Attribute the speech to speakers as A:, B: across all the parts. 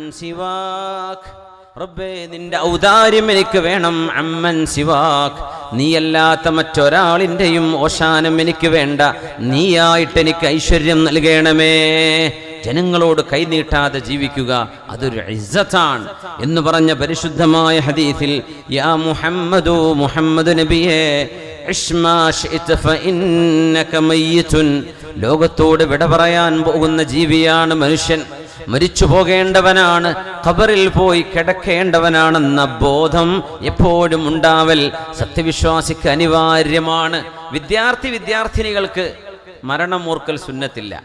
A: സിവാക് റബ്ബേ നിന്റെ ഔദാര്യം എനിക്ക് വേണം. അമ്മൻ സിവാക് നീയല്ലാത്ത മറ്റൊരാളിന്റെയും ഓശാനം എനിക്ക് വേണ്ട. നീയായിട്ട് എനിക്ക് ഐശ്വര്യം നൽകണമേ. ജനങ്ങളോട് കൈനീട്ടാതെ ജീവിക്കുക അതൊരു ഇസ്സത്താണ് എന്ന് പറഞ്ഞ പരിശുദ്ധമായ ഹദീസിൽ യാ മുഹമ്മദു മുഹമ്മദ് നബിയെ ലോകത്തോട് വിട പറയാൻ പോകുന്ന ജീവിയാണ് മനുഷ്യൻ. മരിച്ചു പോകേണ്ടവനാണ് ഖബറിൽ പോയി കിടക്കേണ്ടവനാണെന്ന ബോധം എപ്പോഴും ഉണ്ടാവൽ സത്യവിശ്വാസിക്ക് അനിവാര്യമാണ്. വിദ്യാർത്ഥി വിദ്യാർത്ഥിനികൾക്ക് മരണം ഓർക്കൽ സുന്നത്തില്ല.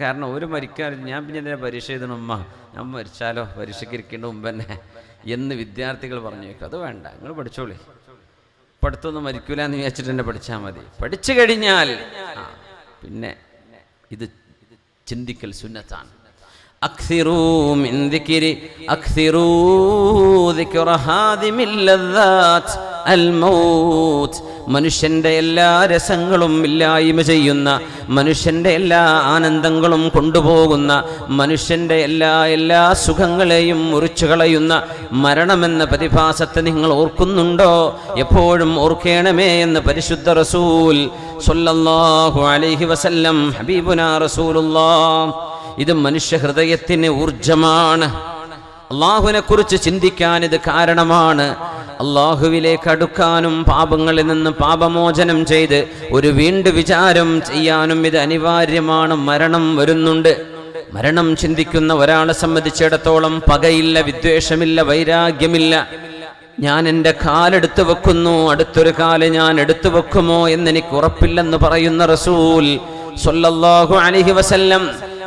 A: കാരണം ഒരു മരിക്കാൻ ഞാൻ പിന്നെ എന്തിനാ പരീക്ഷ എഴുതണം ഉമ്മ? ഞാൻ മരിച്ചാലോ? പരീക്ഷയ്ക്ക് ഇരിക്കേണ്ട മുമ്പ് തന്നെ. എന്ന് വിദ്യാർത്ഥികൾ പറഞ്ഞു വെക്കും അത് വേണ്ട നിങ്ങൾ പഠിച്ചോളി. പഠിത്തമൊന്നും മരിക്കൂല എന്ന് വിചാരിച്ചിട്ട് തന്നെ പഠിച്ചാൽ മതി. പഠിച്ചു കഴിഞ്ഞാൽ പിന്നെ ഇത് ചിന്തിക്കൽ സുന്നത്താണ്. أكثروا من ذكر أكثروا ذكر هادم اللذات الموت മനുഷ്യന്റെ എല്ലാ രസങ്ങളും ഇല്ലായ്മ ചെയ്യുന്ന മനുഷ്യന്റെ എല്ലാ ആനന്ദങ്ങളും കൊണ്ടുപോകുന്ന മനുഷ്യന്റെ എല്ലാ എല്ലാ സുഖങ്ങളെയും മുറിച്ചു കളയുന്ന മരണമെന്ന പ്രതിഭാസത്തെ നിങ്ങൾ ഓർക്കുന്നുണ്ടോ എപ്പോഴും ഓർക്കേണമേ എന്ന് പരിശുദ്ധ റസൂൽ സല്ലല്ലാഹു അലൈഹി വസല്ലം ഹബീബുന റസൂലുള്ളാഹ് ഇത് മനുഷ്യ ഹൃദയത്തിന് ഊർജമാണ് അള്ളാഹുവിനെ കുറിച്ച് ചിന്തിക്കാൻ ഇത് കാരണമാണ്. അള്ളാഹുവിലേക്ക് അടുക്കാനും പാപങ്ങളിൽ നിന്ന് പാപമോചനം ചെയ്ത് ഒരു വീണ്ടു വിചാരം ചെയ്യാനും ഇത് അനിവാര്യമാണ്. മരണം വരുന്നുണ്ട്. മരണം ചിന്തിക്കുന്ന ഒരാളെ സംബന്ധിച്ചിടത്തോളം പകയില്ല വിദ്വേഷമില്ല വൈരാഗ്യമില്ല. ഞാൻ എന്റെ കാലെടുത്തു വെക്കുന്നു അടുത്തൊരു കാൽ ഞാൻ എടുത്തു വെക്കുമോ എന്ന് എനിക്ക് ഉറപ്പില്ലെന്ന് പറയുന്ന റസൂൽ സൊല്ലാഹു അലൈഹി വസല്ലം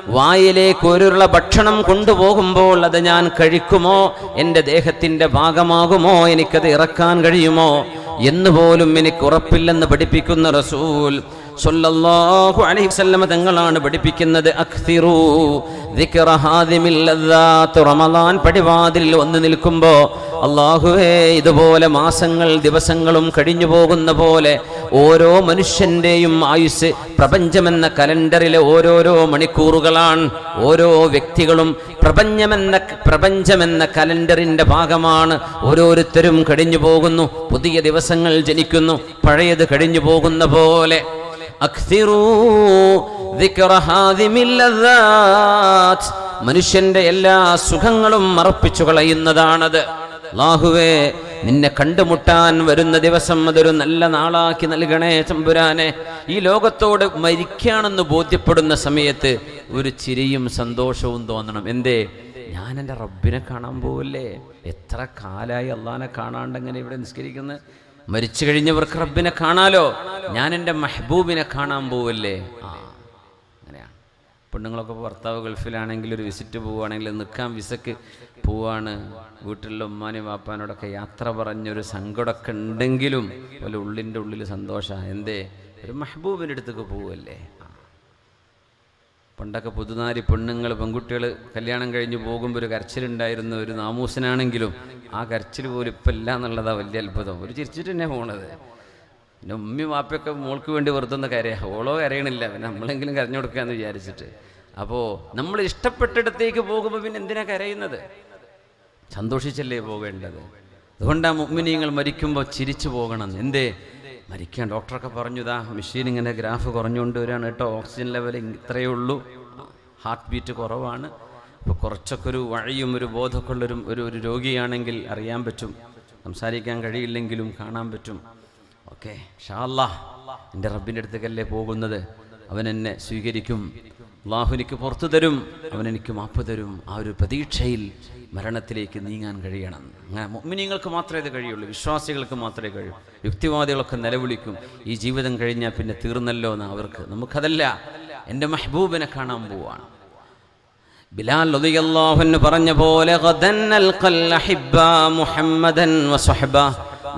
A: വായിലേക്ക് ഒരുള്ള ഭക്ഷണം കൊണ്ടുപോകുമ്പോൾ അത് ഞാൻ കഴിക്കുമോ? എന്റെ ദേഹത്തിന്റെ ഭാഗമാകുമോ? എനിക്കത് ഇറക്കാൻ കഴിയുമോ? എന്നുപോലും എനിക്ക് ഉറപ്പില്ലെന്ന് പഠിപ്പിക്കുന്ന റസൂൽ സല്ലല്ലാഹു അലൈഹി വസല്ലമ തങ്ങളാണ് പഠിപ്പിക്കുന്നത്. അക്സിറു ദിക്റ ഹാദിമിൽ ലദ്ദാത്ത് റമദാൻ പടിവാതിൽ വന്ന് നിൽക്കുമ്പോൾ അള്ളാഹുവേ ഇതുപോലെ മാസങ്ങൾ ദിവസങ്ങളും കഴിഞ്ഞു പോകുന്ന പോലെ ഓരോ മനുഷ്യന്റെയും ആയുസ് പ്രപഞ്ചമെന്ന കലണ്ടറിലെ ഓരോരോ മണിക്കൂറുകളാണ് ഓരോ വ്യക്തികളും പ്രപഞ്ചമെന്ന പ്രപഞ്ചമെന്ന കലണ്ടറിന്റെ ഭാഗമാണ് ഓരോരുത്തരും കഴിഞ്ഞു പോകുന്നു. പുതിയ ദിവസങ്ങൾ ജനിക്കുന്നു. പഴയത് കഴിഞ്ഞു പോകുന്ന പോലെ മനുഷ്യന്റെ എല്ലാ സുഖങ്ങളും മറപ്പിച്ചു കളയുന്നതാണത്. അള്ളാഹുവേ നിന്നെ കണ്ടുമുട്ടാൻ വരുന്ന ദിവസം അതൊരു നല്ല നാളാക്കി നൽകണേ തമ്പുരാനെ ഈ ലോകത്തോട് മരിക്കാണെന്ന് ബോധ്യപ്പെടുന്ന സമയത്ത് ഒരു ചിരിയും സന്തോഷവും തോന്നണം. എന്തേ? ഞാൻ എന്റെ റബ്ബിനെ കാണാൻ പോവല്ലേ? എത്ര കാലായി അള്ളഹാനെ കാണാണ്ടെങ്ങനെ ഇവിടെ നിസ്കരിക്കുന്നത് മരിച്ചു കഴിഞ്ഞവർക്ക് റബ്ബിനെ കാണാലോ? ഞാൻ എന്റെ മെഹബൂബിനെ കാണാൻ പോവല്ലേ? ആ അങ്ങനെയാണ്. പെണ്ണുങ്ങളൊക്കെ ഭർത്താവ് ഗൾഫിലാണെങ്കിൽ ഒരു വിസിറ്റ് പോവുകയാണെങ്കിൽ നിൽക്കാൻ വിസക്ക് പോവാണ്. വീട്ടിലുള്ള ഉമ്മാനും വാപ്പാനോടൊക്കെ യാത്ര പറഞ്ഞൊരു സങ്കടമൊക്കെ ഉണ്ടെങ്കിലും വല്ല ഉള്ളിന്റെ ഉള്ളിൽ സന്തോഷമാണ്. എന്തേ? ഒരു മെഹബൂബിന്റെ അടുത്തൊക്കെ പോവല്ലേ. പണ്ടൊക്കെ പുതുനാരി പെണ്ണുങ്ങൾ പെൺകുട്ടികൾ കല്യാണം കഴിഞ്ഞ് പോകുമ്പോൾ ഒരു കരച്ചിലുണ്ടായിരുന്ന ഒരു നാമൂസനാണെങ്കിലും ആ കരച്ചിൽ പോലും ഇപ്പം ഇല്ല എന്നുള്ളതാ വലിയ അത്ഭുതം. ഒരു ചിരിച്ചിട്ട് തന്നെ പോണത്. പിന്നെ ഉമ്മി വാപ്പയൊക്കെ മോൾക്ക് വേണ്ടി വെറുതെ കരയാ? ഓളോ കരയണില്ല. പിന്നെ നമ്മളെങ്കിലും കരഞ്ഞു കൊടുക്കാന്ന് വിചാരിച്ചിട്ട്. അപ്പോൾ നമ്മൾ ഇഷ്ടപ്പെട്ടിടത്തേക്ക് പോകുമ്പോൾ പിന്നെ എന്തിനാ കരയുന്നത്? സന്തോഷിച്ചല്ലേ പോകേണ്ടത്? അതുകൊണ്ടാ മുഗ്മിനിയങ്ങൾ മരിക്കുമ്പോൾ ചിരിച്ചു പോകണം. എന്തേ? മരിക്കാൻ ഡോക്ടറൊക്കെ പറഞ്ഞു ഇതാ മെഷീൻ ഇങ്ങനെ ഗ്രാഫ് കുറഞ്ഞുകൊണ്ട് വരികയാണ് കേട്ടോ. ഓക്സിജൻ ലെവൽ ഇത്രയേ ഉള്ളൂ. ഹാർട്ട് ബീറ്റ് കുറവാണ്. അപ്പോൾ കുറച്ചൊക്കെ ഒരു വഴിയും ഒരു ബോധമൊക്കെ ഉള്ളൊരു ഒരു ഒരു രോഗിയാണെങ്കിൽ അറിയാൻ പറ്റും. സംസാരിക്കാൻ കഴിയില്ലെങ്കിലും കാണാൻ പറ്റും. ഓക്കെ ഷാല്ലാ എന്റെ റബ്ബിന്റെ അടുത്തേക്കല്ലേ പോകുന്നത്. അവൻ എന്നെ സ്വീകരിക്കും. അള്ളാഹു എനിക്ക് പുറത്തു തരും. അവൻ എനിക്ക് മാപ്പ് തരും. ആ ഒരു പ്രതീക്ഷയിൽ മരണത്തിലേക്ക് നീങ്ങാൻ കഴിയണം. അങ്ങനെ മുഅ്മിനീങ്ങൾക്ക് മാത്രമേ ഇത് കഴിയുള്ളൂ വിശ്വാസികൾക്ക് മാത്രമേ കഴിയൂ. യുക്തിവാദികളൊക്കെ നിലവിളിക്കും ഈ ജീവിതം കഴിഞ്ഞാൽ പിന്നെ തീർന്നല്ലോ എന്ന് അവർക്ക്. നമുക്കതല്ല എന്റെ മെഹബൂബിനെ കാണാൻ പോവാണ്. ബിലാൽ റളിയല്ലാഹു പറഞ്ഞ പോലെ മുഹമ്മദൻ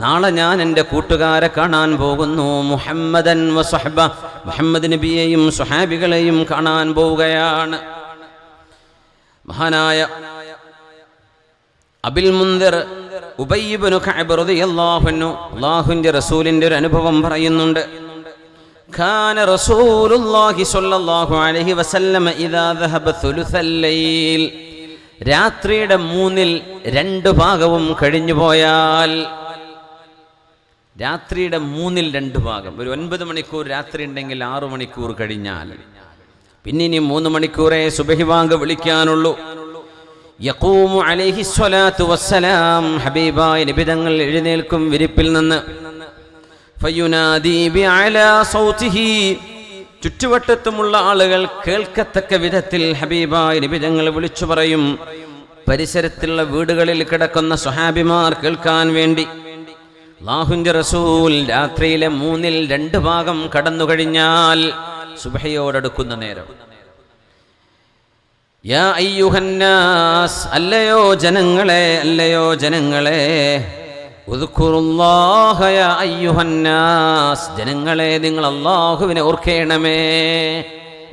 A: നാളെ ഞാൻ എന്റെ കൂട്ടുകാരെ കാണാൻ പോകുന്നു മുഹമ്മദൻ വസഹബ. മുഹമ്മദ് നബിയെയും സുഹാബികളെയും കാണാൻ പോവുകയാണ്. മഹാനായ അബിൽ മുന്തിർ ഉബയ്യിബ്നു കഅബ് റളിയല്ലാഹു അൻഹു അല്ലാഹുവിൻ്റെ റസൂലിൻ്റെ ഒരു അനുഭവം പറയുന്നുണ്ട് كان رسول الله صلى الله عليه وسلم إذا ذهب ثلث الليل രാത്രിയുടെ മൂന്നിൽ രണ്ട് ഭാഗവും കഴിഞ്ഞു പോയാൽ രാത്രിയുടെ മൂന്നിൽ രണ്ട് ഭാഗം ഒരു ഒൻപത് മണിക്കൂർ രാത്രി ഉണ്ടെങ്കിൽ ആറു മണിക്കൂർ കഴിഞ്ഞാൽ പിന്നെ ഇനി മൂന്ന് മണിക്കൂറേ സുബഹിവാങ്ക് വിളിക്കാനുള്ളൂ യഖൂമു അലൈഹി വസ്സലാം. ഹബീബായ നിബിതങ്ങൾ എഴുന്നേൽക്കും വിരിപ്പിൽ നിന്ന്. ചുറ്റുവട്ടത്തുമുള്ള ആളുകൾ കേൾക്കത്തക്ക വിധത്തിൽ ഹബീബായ നിബിതങ്ങൾ വിളിച്ചു പറയും. പരിസരത്തുള്ള വീടുകളിൽ കിടക്കുന്ന സ്വഹാബിമാർ കേൾക്കാൻ വേണ്ടി. അല്ലാഹുവിന്റെ റസൂൽ രാത്രിയിലെ മൂന്നിൽ രണ്ട് ഭാഗം കടന്നു കഴിഞ്ഞാൽ സുബഹയോടടുക്കുന്ന നേരം. യാ അല്ലയോ ജനങ്ങളെ അല്ലയോ ജനങ്ങളെ. അയ്യുഹന്നാസ് ജനങ്ങളെ നിങ്ങൾ അള്ളാഹുവിനെ ഓർക്കേണമേ.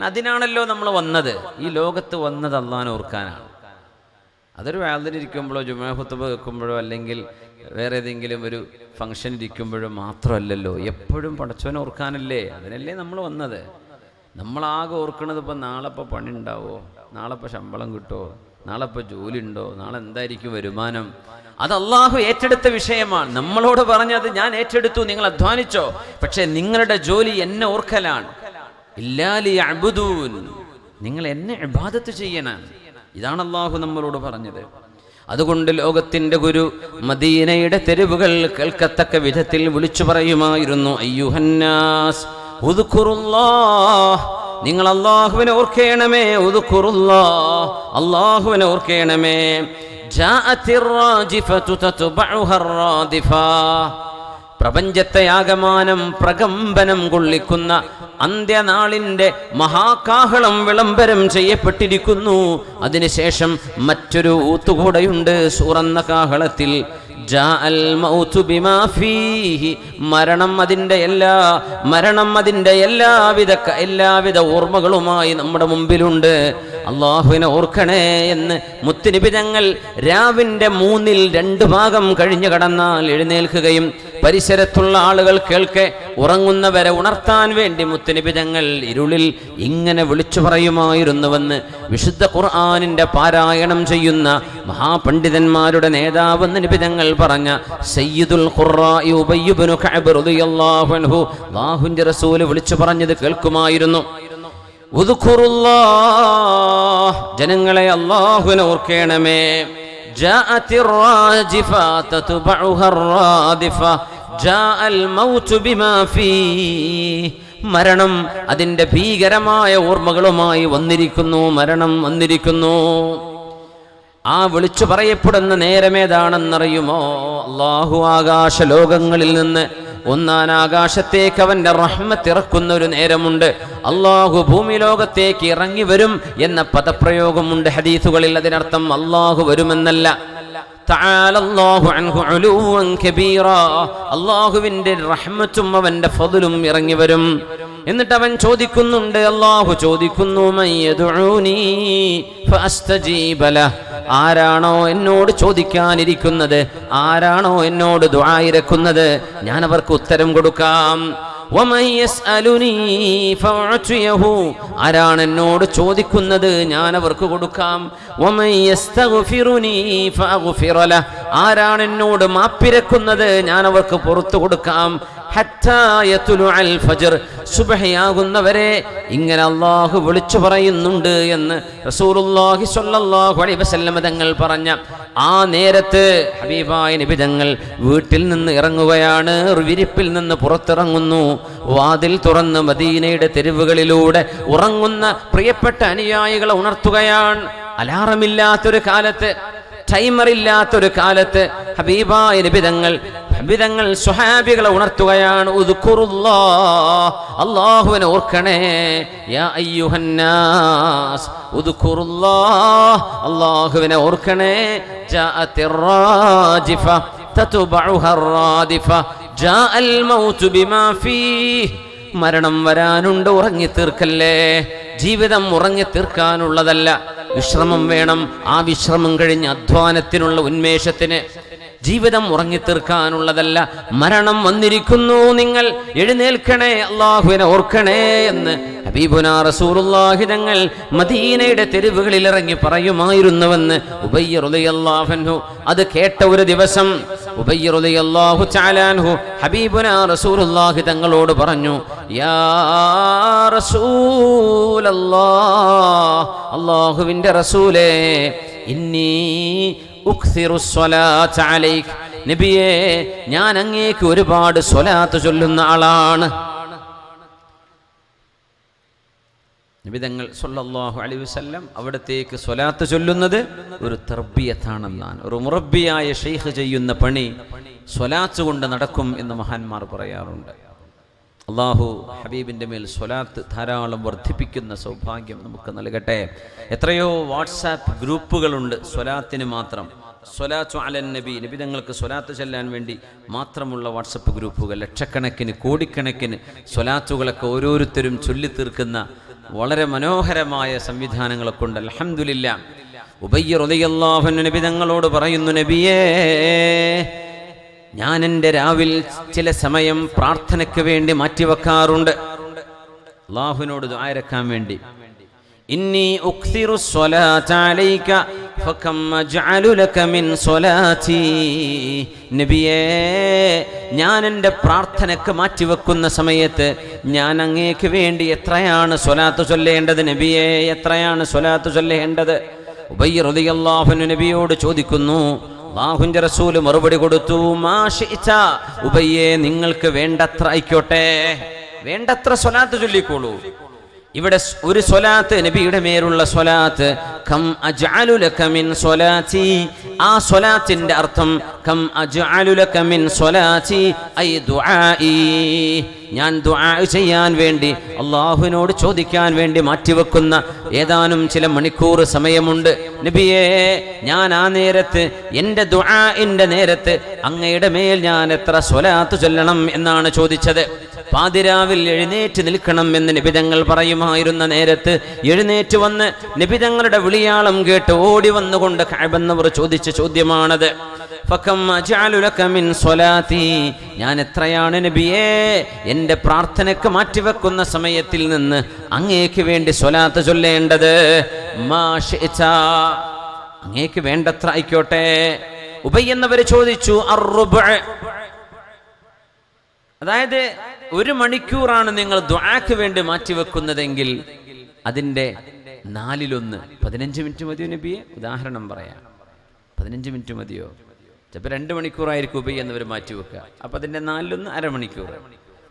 A: അതിനാണല്ലോ നമ്മൾ വന്നത്. ഈ ലോകത്ത് വന്നത് അള്ളാഹിനെ ഓർക്കാനാണ്. അതൊരു വേദനിരിക്കുമ്പോഴോ ജുമാഹുത്തുബ വെക്കുമ്പോഴോ അല്ലെങ്കിൽ വേറെ ഏതെങ്കിലും ഒരു ഫംഗ്ഷൻ ഇരിക്കുമ്പോഴോ മാത്രമല്ലല്ലോ. എപ്പോഴും പടച്ചവനെ ഓർക്കാനല്ലേ? അതിനല്ലേ നമ്മൾ വന്നത്. നമ്മളാകെ ഓർക്കണത് ഇപ്പം നാളെ ഇപ്പോൾ പണി ഉണ്ടാവോ നാളെ ഇപ്പോൾ ശമ്പളം കിട്ടുമോ നാളെ ഇപ്പോൾ ജോലി ഉണ്ടോ? നാളെ എന്തായിരിക്കും വരുമാനം? അത് അള്ളാഹു ഏറ്റെടുത്ത വിഷയമാണ്. നമ്മളോട് പറഞ്ഞത് ഞാൻ ഏറ്റെടുത്തു നിങ്ങൾ അധ്വാനിച്ചോ. പക്ഷേ നിങ്ങളുടെ ജോലി എന്നെ ഓർക്കലാണ്. ഇല്ലാലി അബുദൂൻ നിങ്ങൾ എന്നെ ഇബാദത്ത് ചെയ്യണം. ഇതാണ് അള്ളാഹു നമ്മളോട് പറഞ്ഞത്. അതുകൊണ്ട് ലോകത്തിന്റെ ഗുരു മദീനയുടെ തെരുവുകൾ കേൾക്കത്തക്ക വിധത്തിൽ വിളിച്ചു പറയുമായിരുന്നു അയ്യുഹന്നാസ് നിങ്ങൾ അള്ളാഹുവിനെ ഓർക്കേണമേ ഉദ്കുറുല്ലാഹ് അള്ളാഹുവിനെ ഓർക്കേണമേ. പ്രപഞ്ചത്തെ ആകമാനം പ്രകമ്പനം കൊള്ളിക്കുന്ന അന്ത്യനാളിന്റെ മഹാകാഹളം വിളംബരം ചെയ്യപ്പെട്ടിരിക്കുന്നു. അതിനുശേഷം മറ്റൊരു ഊത്തുകൂടെയുണ്ട് സൂറന്ന കാഹളത്തിൽ മരണം അതിന്റെ എല്ലാ മരണം അതിന്റെ എല്ലാവിധ എല്ലാവിധ ഓർമ്മകളുമായി നമ്മുടെ മുമ്പിലുണ്ട്. അള്ളാഹുവിനെ ഓർക്കണേ എന്ന് മുത്തുനിബിതങ്ങൾ രാവിന്റെ മൂന്നിൽ രണ്ട് ഭാഗം കഴിഞ്ഞു കടന്നാൽ എഴുന്നേൽക്കുകയും പരിസരത്തുള്ള ആളുകൾ കേൾക്കെ ഉറങ്ങുന്നവരെ ഉണർത്താൻ വേണ്ടി മുത്തനിബിതങ്ങൾ ഇരുളിൽ ഇങ്ങനെ വിളിച്ചു പറയുമായിരുന്നുവെന്ന് വിശുദ്ധ ഖുർആാനിന്റെ പാരായണം ചെയ്യുന്ന മഹാപണ്ഡിതന്മാരുടെ നേതാവെന്ന് നിബിതങ്ങൾ പറഞ്ഞ സയ്യിദുൽ റസൂൽ വിളിച്ചു പറഞ്ഞത് കേൾക്കുമായിരുന്നു. ജനങ്ങളെ അള്ളാഹുവിനെ ഓർക്കേണമേ. جاءت الراجفة تتبعها الرادفة جاء الموت بما فيه മരണം അതിൻ്റെ ഭീകരമായ ഓർമ്മകളുമായി വന്നിരിക്കുന്നു മരണം വന്നിരിക്കുന്നു ആ വിളിച്ചു പറയപ്പെടുന്ന നേരമേതാണെന്നറിയുമോ അള്ളാഹു ആകാശ ലോകങ്ങളിൽ നിന്ന് ഒന്നാൻ ആകാശത്തേക്ക് അവന്റെ റഹ്മത്ത് ഇറക്കുന്ന ഒരു നേരമുണ്ട്. അള്ളാഹു ഭൂമി ലോകത്തേക്ക് ഇറങ്ങി വരും എന്ന പദപ്രയോഗമുണ്ട് ഹദീസുകളിൽ. അതിനർത്ഥം അള്ളാഹു വരുമെന്നല്ല. അള്ളാഹുവിന്റെ റഹ്മത്തും അവന്റെ ഫതിലും ഇറങ്ങി വരും. എന്നിട്ട് അവൻ ചോദിക്കുന്നുണ്ട് അള്ളാഹു ചോദിക്കുന്നു ആരാണോ എന്നോട് ചോദിക്കാനിരിക്കുന്നത്? ആരാണോ എന്നോട് ദുആയിരക്കുന്നത് ഞാൻ അവർക്ക് ഉത്തരം കൊടുക്കാം. ആരാണ് എന്നോട് ചോദിക്കുന്നത്? ഞാൻ അവർക്ക് കൊടുക്കാം. ആരാണ് എന്നോട് മാപ്പിരക്കുന്നത്? ഞാൻ അവർക്ക് പുറത്തു കൊടുക്കാം. സുബ്ഹിയാകുന്നവരെ ഇങ്ങനെ അള്ളാഹു വിളിച്ചു പറയുന്നുണ്ട് എന്ന് റസൂലുള്ളാഹി സ്വല്ലല്ലാഹു അലൈഹി വസല്ലം തങ്ങൾ പറഞ്ഞ ആ നേരത്ത് ഹബീബായ നിബിതങ്ങൾ വീട്ടിൽ നിന്ന് ഇറങ്ങുകയാണ്. വിരിപ്പിൽ നിന്ന് പുറത്തിറങ്ങുന്നു. വാതിൽ തുറന്ന് മദീനയുടെ തെരുവുകളിലൂടെ ഉറങ്ങുന്ന പ്രിയപ്പെട്ട അനുയായികളെ ഉണർത്തുകയാണ്. അലാറമില്ലാത്തൊരു കാലത്ത് ടൈമറില്ലാത്തൊരു കാലത്ത് ഹബീബായ നബിതങ്ങൾ ഹബിതങ്ങൾ സ്വഹാബികളെ ഉണർത്തുകയാണ്. അള്ളാഹുവിനെ ഓർക്കണേ. അള്ളാഹുവിനെ ഓർക്കണേ. മരണം വരാനുണ്ട് ഉറങ്ങി തീർക്കല്ലേ ജീവിതം ഉറങ്ങി തീർക്കാനുള്ളതല്ല വിശ്രമം വേണം. ആ വിശ്രമം കഴിഞ്ഞ് അധ്വാനത്തിനുള്ള ഉന്മേഷത്തിന്. ജീവിതം ഉറങ്ങി തീർക്കാനുള്ളതല്ല മരണം വന്നിരിക്കുന്നു നിങ്ങൾ. എഴുന്നേൽക്കണേ അള്ളാഹുവിനെ ഓർക്കണേ എന്ന് ഹബീബുന റസൂലുള്ളാഹി തങ്ങൾ മദീനയുടെ തെരുവുകളിൽ ഇറങ്ങി പറയുമായിരുന്നുവെന്ന് ഉബയ്യ റളിയല്ലാഹു അത് കേട്ട ഒരു ദിവസം ഉബയ്യ റളിയല്ലാഹു തആലാൻഹു ഹബീബുന റസൂലുള്ളാഹി തങ്ങളോട് പറഞ്ഞു യാ റസൂലല്ലാഹ് അല്ലാഹുവിന്റെ റസൂലേ ഇന്നി നബിയേ ഞാൻ അങ്ങേക്ക് ഒരുപാട് സ്വലാത്ത് ചൊല്ലുന്ന ആളാണ്. നിബിതങ്ങൾ സൊല്ലാഹു അലൈഹി വസല്ലം അവിടത്തേക്ക് സ്വലാത്ത് ചൊല്ലുന്നത് ഒരു തർബിയത്താണെന്നാണ്. ഒരു മുറബിയായ ഷെയ്ഖ് ചെയ്യുന്ന പണി സ്വലാത്ത് കൊണ്ട് നടക്കും എന്ന് മഹാന്മാർ പറയാറുണ്ട്. അള്ളാഹു ഹബീബിന്റെ മേൽ സ്വലാത്ത് ധാരാളം വർദ്ധിപ്പിക്കുന്ന സൗഭാഗ്യം നമുക്ക് നൽകട്ടെ. എത്രയോ വാട്സാപ്പ് ഗ്രൂപ്പുകളുണ്ട് സ്വലാത്തിന് മാത്രം. സ്വലാത്തു അലൻ നബി നബി തങ്ങൾക്ക് സ്വലാത്ത് ചെല്ലാൻ വേണ്ടി മാത്രമുള്ള വാട്സപ്പ് ഗ്രൂപ്പുകൾ ലക്ഷക്കണക്കിന് കോടിക്കണക്കിന് സ്വലാത്തുകളൊക്കെ ഓരോരുത്തരും ചൊല്ലിത്തീർക്കുന്ന വളരെ മനോഹരമായ സംവിധാനങ്ങളൊക്കെ ഉണ്ട്. അലഹമില്ല ഉബയ്യ റളിയല്ലാഹു നബി തങ്ങളോട് പറയുന്നു നബിയേ ഞാൻ എന്റെ രാവിൽ ചില സമയം പ്രാർത്ഥനയ്ക്ക് വേണ്ടി മാറ്റിവെക്കാറുണ്ട്. അള്ളാഹുവിനോട് ആയിരക്കാൻ വേണ്ടി. ഇന്നി ഉക്തിറു ഞാൻ എന്റെ പ്രാർത്ഥനക്ക് മാറ്റിവെക്കുന്ന സമയത്ത് ഞാൻ അങ്ങേക്ക് വേണ്ടി എത്രയാണ് സ്വലാത്ത് ചൊല്ലേണ്ടത്? നബിയെ എത്രയാണ് സ്വലാത്ത് ചൊല്ലേണ്ടത്? ഉബയ്യ റളിയല്ലാഹു അൻഹു നബിയോട് ചോദിക്കുന്നു അള്ളാഹുവിന്റെ റസൂൽ മറുപടി കൊടുത്തു മാഷിച്ച നിങ്ങൾക്ക് വേണ്ടത്ര ആയിക്കോട്ടെ. വേണ്ടത്ര സ്വലാത്ത് ചൊല്ലിക്കോളൂ. ഇവിടെ ഒരു സ്വലാത്ത് നബിയുടെ മേലുള്ള സ്വലാത്ത് കം അജ്അലു ലക മിൻ സ്വലാത്തി. ആ സ്വലാത്തിന്റെ അർത്ഥം കം അജ്അലു ലക മിൻ സ്വലാത്തി ഐ ദുആഇ. ഞാൻ ചെയ്യാൻ വേണ്ടി അള്ളാഹുവിനോട് ചോദിക്കാൻ വേണ്ടി മാറ്റിവെക്കുന്ന ഏതാനും ചില മണിക്കൂർ സമയമുണ്ട്. നബിയേ ഞാൻ ആ നേരത്ത് എന്റെ ദുആന്റെ നേരത്ത് അങ്ങയുടെ മേൽ ഞാൻ എത്ര സ്വലാത്ത് ചൊല്ലണം എന്നാണ് ചോദിച്ചത്. പാതിരാവിൽ എഴുന്നേറ്റ് നിൽക്കണം എന്ന് നിബിതങ്ങൾ പറയുമായിരുന്ന നേരത്ത് എഴുന്നേറ്റ് വന്ന് നിബിതങ്ങളുടെ വിളിയാളം കേട്ട് ഓടി വന്നുകൊണ്ട് കഴിവെന്നവർ ചോദിച്ച ചോദ്യമാണത്. ഞാൻ എത്രയാണ് നബിയേ? എന്റെ പ്രാർത്ഥനയ്ക്ക് മാറ്റിവെക്കുന്ന സമയത്തിൽ നിന്ന് അങ്ങേക്ക് വേണ്ടി സ്വലാത്ത് ചൊല്ലേണ്ടത്. അങ്ങേക്ക് വേണ്ടത്ര ആയിക്കോട്ടെ. ഉപയെന്നവര് ചോദിച്ചു അതായത് ഒരു മണിക്കൂറാണ് നിങ്ങൾ ദ്വാക്ക് വേണ്ടി മാറ്റിവെക്കുന്നതെങ്കിൽ അതിന്റെ നാലിലൊന്ന്. പതിനഞ്ച് മിനിറ്റ് മതിയോ നബിയെ? ഉദാഹരണം പറയാം. പതിനഞ്ച് മിനിറ്റ് മതിയോ? ചിലപ്പോൾ രണ്ട് മണിക്കൂറായിരിക്കും ഉപയോഗി എന്നവർ മാറ്റിവെക്കുക അപ്പം അതിന്റെ നാലിലൊന്ന് അരമണിക്കൂർ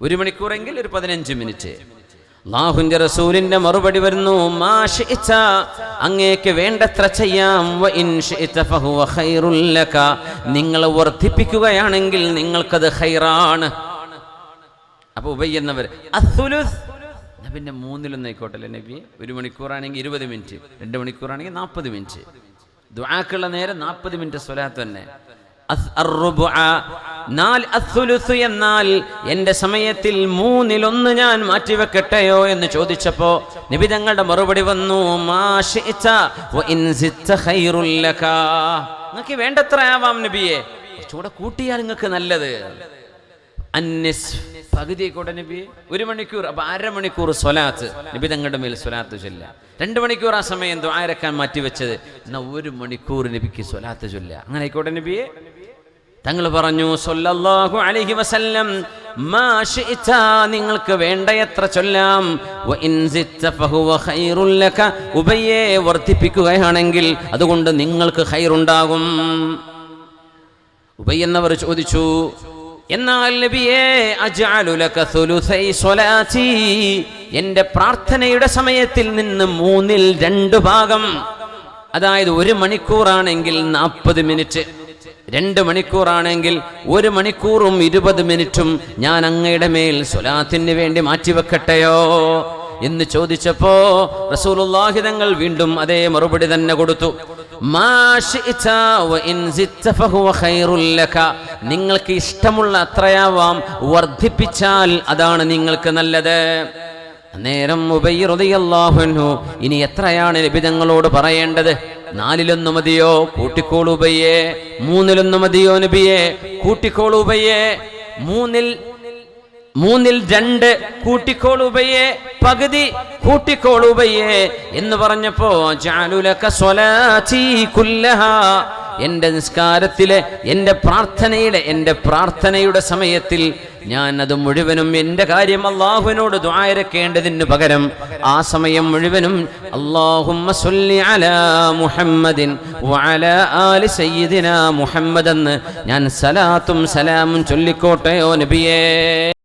A: ഒരു മണിക്കൂറെങ്കിൽ ഒരു പതിനഞ്ച് മിനിറ്റ്. അള്ളാഹുവിന്റെ റസൂലിന്റെ മറുപടി വരുന്നു അങ്ങേക്ക് വേണ്ടത്ര ചെയ്യാം. നിങ്ങൾ വർദ്ധിപ്പിക്കുകയാണെങ്കിൽ നിങ്ങൾക്കത് ഹൈറാണ് അപ്പൊ ഉപയ്യുന്നവർ പിന്നെ മൂന്നിലൊന്നും ആയിക്കോട്ടെ അല്ലേ നബി? ഒരു മണിക്കൂറാണെങ്കിൽ ഇരുപത് മിനിറ്റ് രണ്ട് മണിക്കൂറാണെങ്കിൽ നാൽപ്പത് മിനിറ്റ്. ദ്വാക്കുള്ള നേരം നാൽപ്പത് മിനിറ്റ് സ്വലാത്ത് തന്നെ. നാല് എന്നാൽ എന്റെ സമയത്തിൽ മൂന്നിലൊന്ന് ഞാൻ മാറ്റിവെക്കട്ടെയോ എന്ന് ചോദിച്ചപ്പോ നബി തങ്ങളുടെ മറുപടി വന്നു. നിങ്ങൾക്ക് വേണ്ടത്ര ആവാം നബിയെ. കുറച്ചുകൂടെ കൂട്ടിയാൽ നിങ്ങൾക്ക് നല്ലത്. പകുതി കൂടെ നബി ഒരു മണിക്കൂർ അപ്പൊ അരമണിക്കൂർ സ്വലാത്ത്. നബി തങ്ങളുടെ മേൽ സ്വലാത്ത് ചൊല്ല. രണ്ട് മണിക്കൂർ ആ സമയം ദ്വാരക്കാൻ മാറ്റിവെച്ചത്. എന്നാ ഒരു മണിക്കൂർ നബിക്ക് സ്വലാത്ത് ചൊല്ല. അങ്ങനെ ആയിക്കോട്ടെ നബിയെ. തങ്ങൾ പറഞ്ഞു സൊല്ലാഹു അലഹി വസല്ലം നിങ്ങൾക്ക് വേണ്ടയത്ര ചൊല്ലാം. ഉബയ്യെ വർദ്ധിപ്പിക്കുകയാണെങ്കിൽ അതുകൊണ്ട് നിങ്ങൾക്ക് ഹൈറുണ്ടാകും ഉബൈ എന്നവർ ചോദിച്ചു എന്നാൽ നബിയെ എന്റെ പ്രാർത്ഥനയുടെ സമയത്തിൽ നിന്ന് മൂന്നിൽ രണ്ട് ഭാഗം. അതായത് ഒരു മണിക്കൂറാണെങ്കിൽ നാൽപ്പത് മിനിറ്റ്. രണ്ട് മണിക്കൂറാണെങ്കിൽ ഒരു മണിക്കൂറും ഇരുപത് മിനിറ്റും ഞാൻ അങ്ങയുടെ മേൽ സ്വലാത്തിന് വേണ്ടി മാറ്റിവെക്കട്ടെയോ? എന്ന് ചോദിച്ചപ്പോ റസൂലുള്ളാഹി തങ്ങൾ വീണ്ടും അതേ മറുപടി തന്നെ കൊടുത്തു. നിങ്ങൾക്ക് ഇഷ്ടമുള്ള അത്രയാവാം വർദ്ധിപ്പിച്ചാൽ അതാണ് നിങ്ങൾക്ക് നല്ലത്. നേരം ഉബൈ റളിയല്ലാഹു അൻഹു ഇനി എത്രയാണ് നബി തങ്ങളോട് പറയേണ്ടത്? നാലിലൊന്നു മതിയോ? കൂട്ടിക്കോളൂ ഉബയ്യേ മൂന്നിലൊന്നു മതിയോ നബിയെ? കൂട്ടിക്കോളൂ ഉബയ്യേ മൂന്നിൽ മൂന്നിൽ രണ്ട് കൂട്ടിക്കോളുബയെ പകുതി കൂട്ടിക്കോളുബയെ എന്ന് പറഞ്ഞപ്പോ എന്റെ നിസ്കാരത്തിലെ എന്റെ പ്രാർത്ഥനയുടെ എന്റെ പ്രാർത്ഥനയുടെ സമയത്തിൽ ഞാൻ അത് മുഴുവനും എന്റെ കാര്യം അള്ളാഹുവിനോട് ദ്വാരക്കേണ്ടതിന് പകരം ആ സമയം മുഴുവനും അള്ളാഹുമ്മ മുഹമ്മദിൻ ആലി മുഹമ്മദ് എന്ന് ഞാൻ സലാത്തും സലാമും ചൊല്ലിക്കോട്ടെയോ നബിയേ.